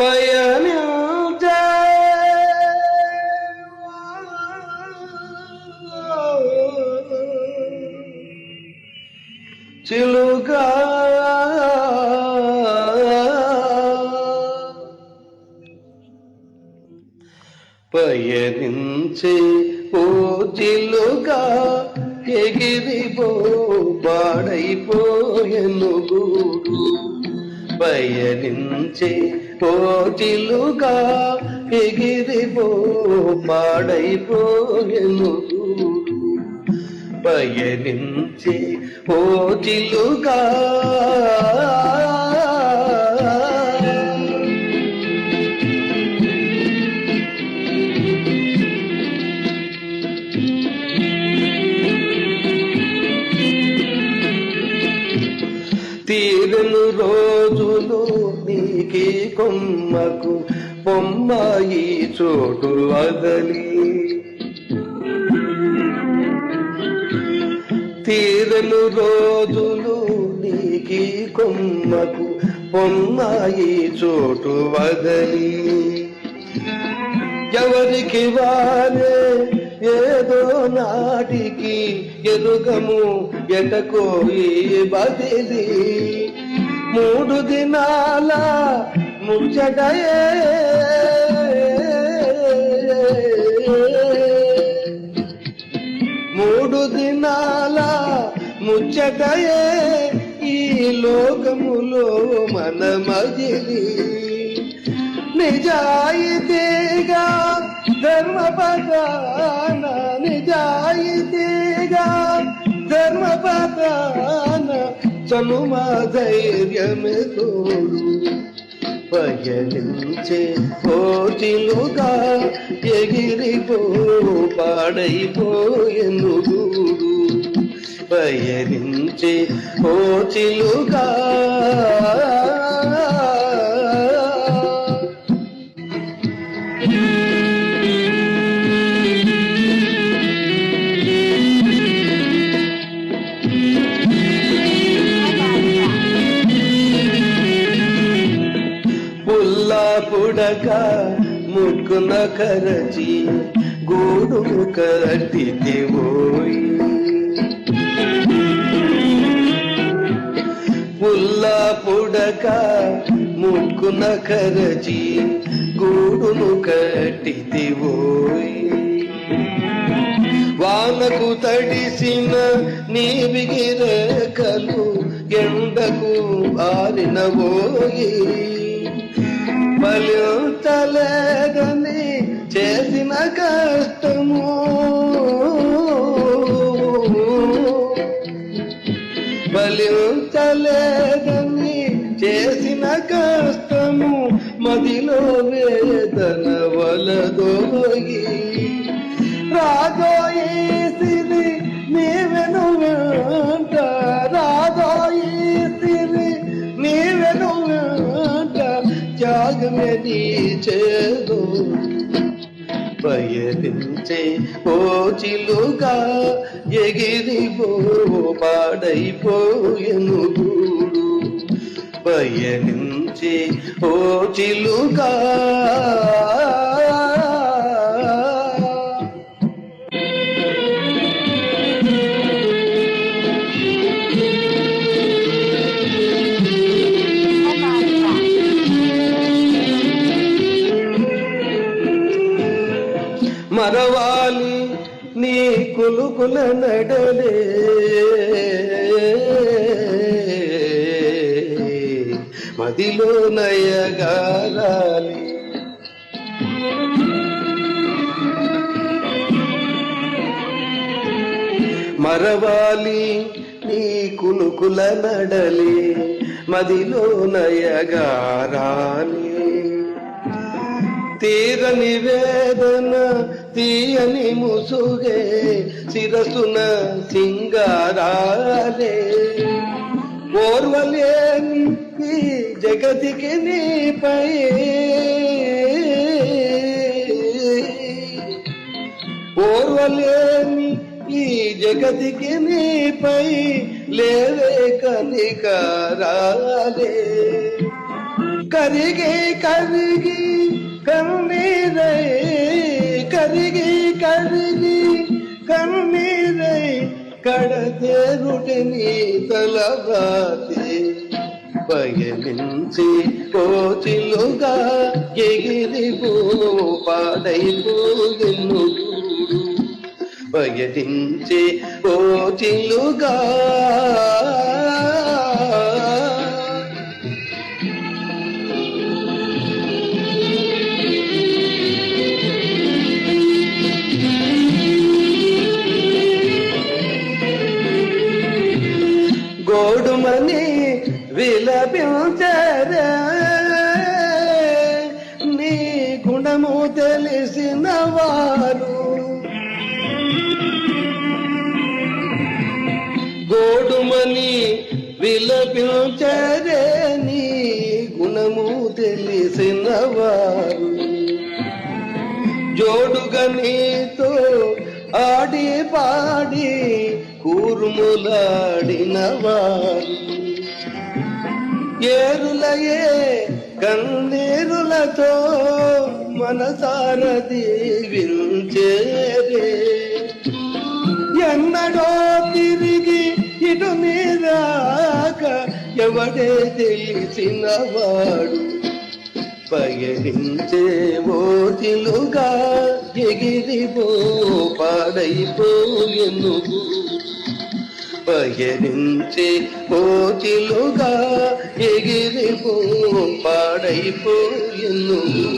పయనించే చిలుగా పయనించే ఓ జిలుగా ఎగిరిపో పాడైపోయను గూడు. పయనించే ఓ ఎగిరిపో పాడైపోయెను గూడు పయనించే ఓ చిలుగా రోజులు నీకి కొమ్మకు బొమ్మాయి చోటు వదలి తీరలు రోజులు నీకి కొమ్మకు బొమ్మాయి చోటు వదలి ఎవరికి వారే ఏదో నాటికి ఎరుగము ఎటకోయి బదిలీ. మూడు దినాల ముచ్చటయే. మూడు దినాల ముచ్చటయే ఈ లోకములో మన మజిలి నిజాయితీగా ధర్మపదాన నిజాయితీగా ధర్మపదాన చనుమా ధైర్యమే తోడు. పయనించే కోటిలుగా ఎగిరిపో పాడైపోయెను గూడు. పయనించే కోటిలుగా ముక్కున కరచి గూడు కట్టితే ఓయి. పుల్లా పుడక ముక్కున కరచి గూడును కట్టితే ఓయి. వానకు తడిసిన నీ బిగిరకలు ఎండకు ఆరిన ఫలించలేదని చేసిన కష్టము. ఫలించలేదని చేసిన కష్టము మదిలో వేదన వలదోగి రాజోయి నీవే పయనించే ఓ చిలుగా ఎగిరిపో పాడైపోయను గూడు పయనించే ఓ చిలుగా నీ కులుకుల నడలే. మదిలో నయగారాలి మరవాలి నీ కులుకుల నడలే. మదిలో నయగారాలి తీరని వేదన తీయని ముసుగే శిరసున సింగారాలే. ఓర్వలేని ఈ జగతికి నీపై ఓర్వలేని ఈ జగతికి నీపై లేవే కనికారాలే. కరిగి కరిగి కన్నీరై కరిగి కరిగి కన్నీరై కడతేరుటి నీ తలబాతి పయనించి కోచిలుగా ఎగిరి పాడైపోయిను పయనించి కోచిలుగా విలపించరే నీ గుణము తెలిసిన వారు జోడుగా నీతో ఆడి పాడి కూర్ములాడిన వారు ఏరులయే కన్నీరులతో మనసారది దీవించేరే ఎవడే తెలిసినవాడు. పయనించే ఓటిలుగా ఎగిరిపో పాడైపోయెను. పయనించే ఓటిలుగా ఎగిరిపో పాడైపోయెను.